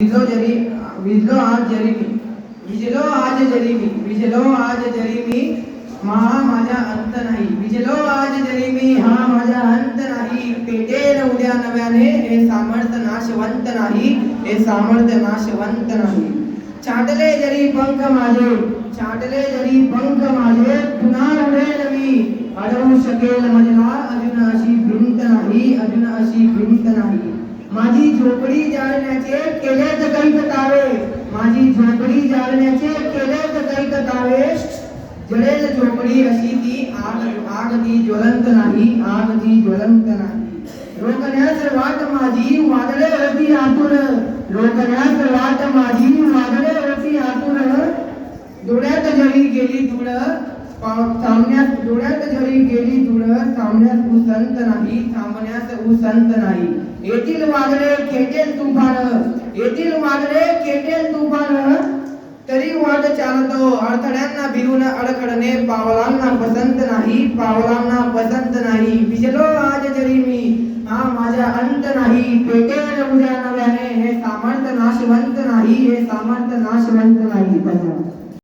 विजलो जरी विजलो आज जरी मी विजलो आज जरी मी विजलो आज जरी मी हा माझा अंत नाही. विजलो आज जरिमी हा माझा अंत नाही. पेटेल उद्या नव्याने हे सामर्थ्य नाशवंत नाही. हे सामर्थ्य नाशवंत नाही. छाटले जरी पंख माझे छाटले जरी पंख माझे पुन्हा उडेल मी अडवू शकेल मला अजून अशी भिंत नाही अजून अशी भिंत नाही. माझी झोपडी जाळण्याचे केलेच माझी झोपडी जाळण्याचे केलेच कैक तावे जडेल झोपडी अशी ती आग आग ती ज्वलंत नाही आग ती ज्वलंत नाही. रोखण्यास वाट माझी वादळे होती आतून रोखण्यास वाट माझी वादळे होती आतून डोळ्यात जरी गेली धुळ पाव- थांबण्यास डोळ्यात जरी गेली धुळ थांबण्यास उसंत नाही थांबण्यास उसंत नाही. येथील वादळे खेचेल तुफान. येथील वादळे केटेल तुफान तरी वाट चालतो. अडथळ्यांना भिवून अडखडणे पावलांना पसंत नाही पावलांना पसंत नाही. विजलो आज जरी मी हा माझा अंत नाही. पेटेल उद्या नव्याने हे सामर्थ्य नाशवंत नाही हे सामर्थ्य नाशवंत नाही. धन्यवाद